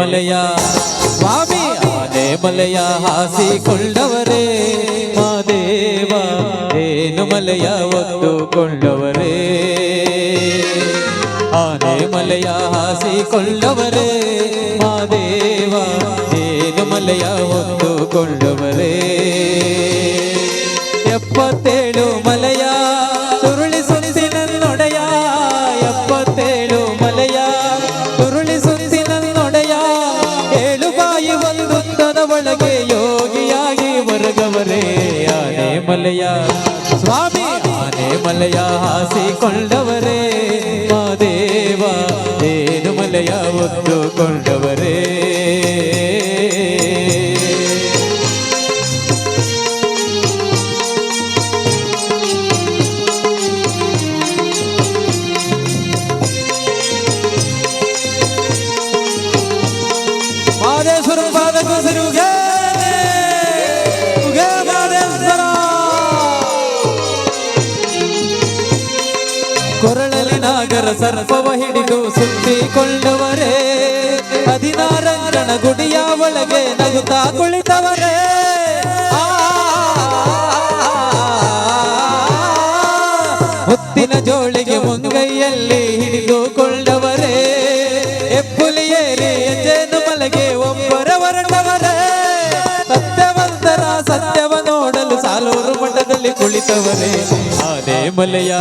ಮಲೆಯ ಸ್ವಾಮಿ, ಆನೆ ಮಲೆಯ ಹಾಸಿಕೊಂಡವರೇ ಮಾದೇವ ಏನು ಮಲೆಯ ಒತ್ತುಕೊಂಡವರೇ ಆನೆ ಮಲೆಯ ಹಾಸಿಕೊಂಡವರೇ ಮಾದೇವ ಏನು ಮಲೆಯ ಒತ್ತುಕೊಂಡವರೇ ಒಳಗೆ ಯೋಗಿಯಾಗಿ ಹೊರಗವರೇ ಆನೆ ಮಲೆಯ ಸ್ವಾಮಿ, ಆನೆ ಮಲೆಯ ಹಾಸಿಕೊಂಡವರೇ ಮಾದೇವ ಏನು ಮಲೆಯ ಒತ್ತುಕೊಂಡವರೇ ಸಿರುಗೆ ಉಗೆ ನಾಗರ ಸರ್ಪವ ಹಿಡಿದು ಸುತ್ತಿಕೊಂಡವರೇ ಹದಿನಾರಂಗಣ ಗುಡಿಯ ಒಳಗೆ ನಗುತ್ತಾ ಕುಳಿತವರೇ. ಹೊತ್ತಿನ ಜೋಳಿಗೆ ಮುಂಗೈಯಲ್ಲಿ ಹಿಡಿದುಕೊಂಡವರೇ ಎಪ್ಪುಲಿಯೇರಿ ಎಜೇನು ಮಲಗೆ ಒಬ್ಬರ ಹೊರಟವರೇ. ಸತ್ಯವಂತರ ಸತ್ಯವ ನೋಡಲು ಸಾಲೂರು ಮಠದಲ್ಲಿ ಕುಳಿತವರೇ. ಆನೆ ಮಲೆಯ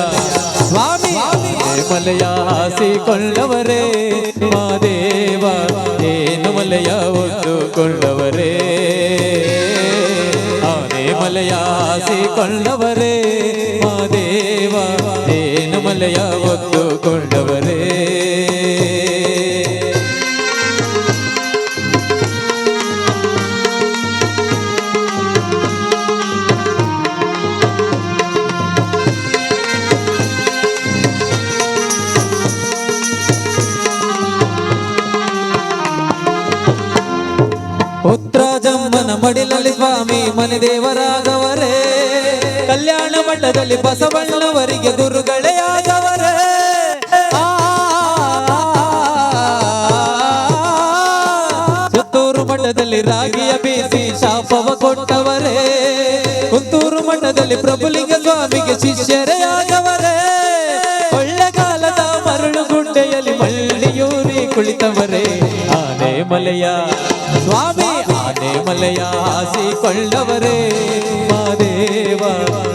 ಸ್ವಾಮಿ ಆನೆ ಮಲೆಯ ಹಾಸಿಕೊಳ್ಳವರೇ ಮಾದೇವ ಏನು ಮಲೆಯ ಒತ್ತುಕೊಳ್ಳವರೇ ಆನೆ ಮಲೆಯ ಹಾಸಿಕೊಳ್ಳವರೇ ಮಾದೇವ ಏನು ಮಲೆಯ ಮಡಿಲಲ್ಲಿ ಸ್ವಾಮಿ ಮನೆ ದೇವರಾಗವರೇ ಕಲ್ಯಾಣ ಮಠದಲ್ಲಿ ಬಸವಣ್ಣವರಿಗೆ ಗುರುಗಳೇ ಆಗವರೇ ಆ, ಸುತ್ತೂರು ಮಠದಲ್ಲಿ ರಾಗಿಯ ಬೀಸಿ ಶಾಪವ ಕೊಟ್ಟವರೇ ಕುಂತೂರು ಮಠದಲ್ಲಿ ಪ್ರಭುಲಿಂಗ ಸ್ವಾಮಿಗೆ ಶಿಷ್ಯರೇ ಆಗವರೇ ಕಾಲದ ಮರಳು ಗುಡ್ಡೆಯಲ್ಲಿ ಮಳ್ಳಿಯೂರಿ ಕುಳಿತವರೇ ಮಲೆಯ ಸ್ವಾಮಿ ಆನೆ ಮಲೆಯ ಹಾಸಿಕೊಳ್ಳವರೇ. ಮಾದೇವ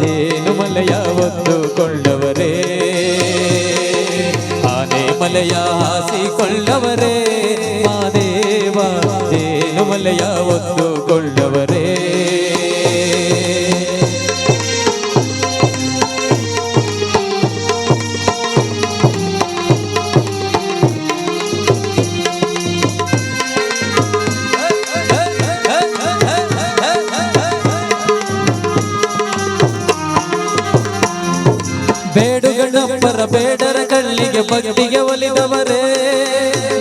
ಏನು ಮಲೆಯ ಒತ್ತುಕೊಳ್ಳವರೇ ಆನೆ ಮಲೆಯ ಹಾಸಿಕೊಳ್ಳವರೇ. ಮಾದೇವ ಏನು ಮಲೆಯ ಒತ್ತುಕೊಳ್ಳವರೇ ಬೇಡುಗಣ್ಣಪ್ಪರ ಬೇಡರ ಕಳ್ಳಿಗೆ ಭಕ್ತಿಗೆ ಒಲಿದವರೇ.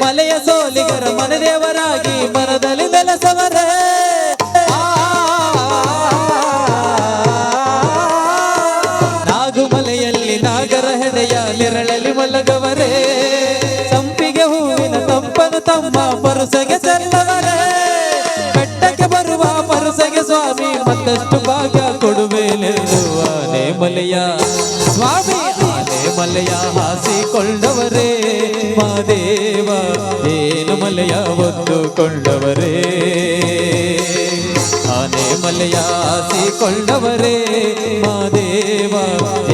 ಮಲೆಯ ಸೋಲಿಗರ ಮನದೇವರಾಗಿ ಮನದಲ್ಲಿ ನೆಲೆಸವರೇ ನಾಗುಮಲೆಯಲ್ಲಿ ನಾಗರ ಹೆಡೆಯ ನೆರಳಲ್ಲಿ ಮಲಗವರೇ. ಸಂಪಿಗೆ ಹೂವಿನ ತಂಪನು ತಮ್ಮ ಪರುಸಗೆ ಚೆಲ್ಲವರೇ ಬೆಟ್ಟಕ್ಕೆ ಬರುವ ಪರುಸಗೆ ಸ್ವಾಮಿ ಮತ್ತಷ್ಟು ಭಾಗ ಕೊಡುವೆ ಮಲೆಯ ಸ್ವಾಮಿ. ಮಲೆಯ ಹಾಸಿಕೊಂಡವರೇ ಮಾದೇವ ಏನು ಮಲೆಯ ಒತ್ತುಕೊಂಡವರೇ ಆನೆ ಮಲೆಯ ಹಾಸಿಕೊಂಡವರೇ ಮಾದೇವ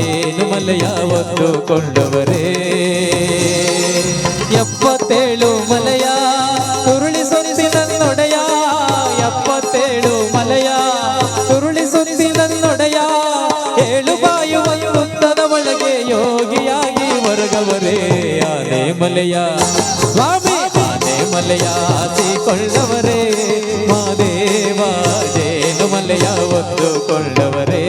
ಏನು ಮಲೆಯ ಒತ್ತುಕೊಂಡವರೇ ಎಪ್ಪತ್ತೇಳು ಮಲೆಯ ಸ್ವಾಮಿ. ಆನೆ ಮಲೆಯ ಹಾಸಿಕೊಳ್ಳವರೇ ಮಾದೇವ ಜೇನು ಮಲೆಯ ಒತ್ತುಕೊಳ್ಳವರೇ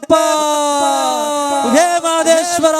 ಸಿದ್ಧಗದಪ್ಪ ಹೇ ಮಾದೇಶ್ವರ